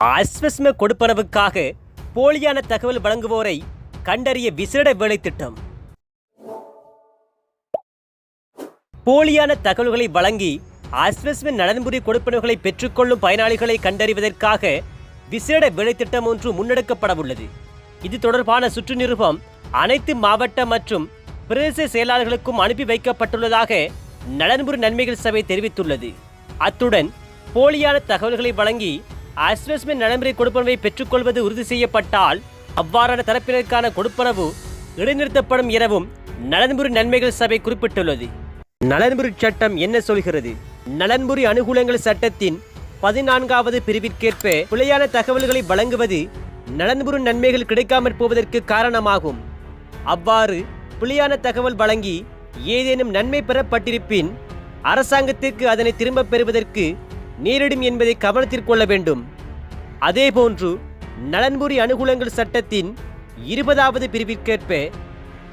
ஆஸ்வஸ்ம கொடுப்பனவுக்காக போலியான தகவல் வழங்குவோரை கண்டறிய விசேட வேலை திட்டம் போலியான தகவல்களை வழங்கி அஸ்வஸ்ம நலன்புரி கொடுப்பனவுகளை பெற்றுக்கொள்ளும் பயனாளிகளை கண்டறிவதற்காக விசேட வேலை திட்டம் ஒன்று முன்னெடுக்கப்படவுள்ளது. இது தொடர்பான சுற்று நிருபம் அனைத்து மாவட்ட மற்றும் பிரதேச செயலாளர்களுக்கும் அனுப்பி வைக்கப்பட்டுள்ளதாக நலன்புரி நன்மைகள் சபை தெரிவித்துள்ளது. அத்துடன் போலியான தகவல்களை வழங்கி அஸ்வஸ்மெண்ட் நடைமுறை கொடுப்பனவை பெற்றுக்கொள்வது உறுதி செய்யப்பட்டால் அவ்வாறான தரப்பினருக்கான கொடுப்பனவு இடைநிறுத்தப்படும் எனவும் நலன்புரி நன்மைகள் சபை குறிப்பிட்டுள்ளது. நலன்புரி சட்டம் என்ன சொல்கிறது? நலன்புரி அனுகூலங்கள் சட்டத்தின் பதினான்காவது பிரிவிற்கேற்ப பிழையான தகவல்களை வழங்குவது நலன்புரி நன்மைகள் கிடைக்காமற் போவதற்கு காரணமாகும். அவ்வாறு பிழையான தகவல் வழங்கி ஏதேனும் நன்மை பெறப்பட்டிருப்பின் அரசாங்கத்திற்கு அதனை திரும்பப் பெறுவதற்கு நேரிடும் என்பதை கவனத்தில் கொள்ள வேண்டும். அதேபோன்று நலன்புரி அனுகூலங்கள் சட்டத்தின் இருபதாவது பிரிவிற்கேற்ப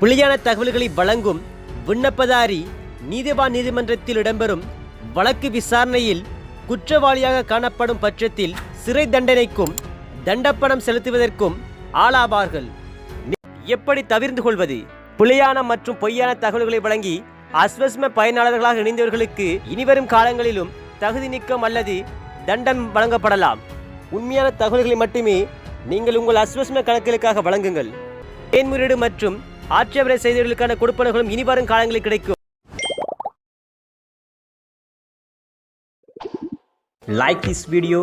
பிழையான தகவல்களை வழங்கும் விண்ணப்பதாரி நீதிவான் நீதிமன்றத்தில் இடம்பெறும் வழக்கு விசாரணையில் குற்றவாளியாக காணப்படும் பட்சத்தில் சிறை தண்டனைக்கும் தண்டப்பணம் செலுத்துவதற்கும் ஆளாவார்கள். எப்படி தவிர்ந்து கொள்வது? பிழையான மற்றும் பொய்யான தகவல்களை வழங்கி அஸ்வஸ்ம பயனாளர்களாக இணைந்தவர்களுக்கு இனிவரும் காலங்களிலும் தகுதி நீக்கம் அல்லது தண்டன் வழங்கப்படலாம் உண்மையான தகவல்களை மட்டுமே நீங்கள் உங்கள் அஸ்வஸ்ம கணக்குகளுக்காக வழங்குங்கள் மேன்முறையீடு மற்றும் ஆட்சேபனை செய்தவர்களுக்கான கொடுப்பனர்களும் இனிவரும் காலங்களில் கிடைக்கும் Like this video,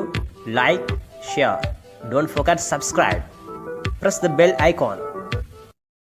like, share. Don't forget subscribe. Press the bell icon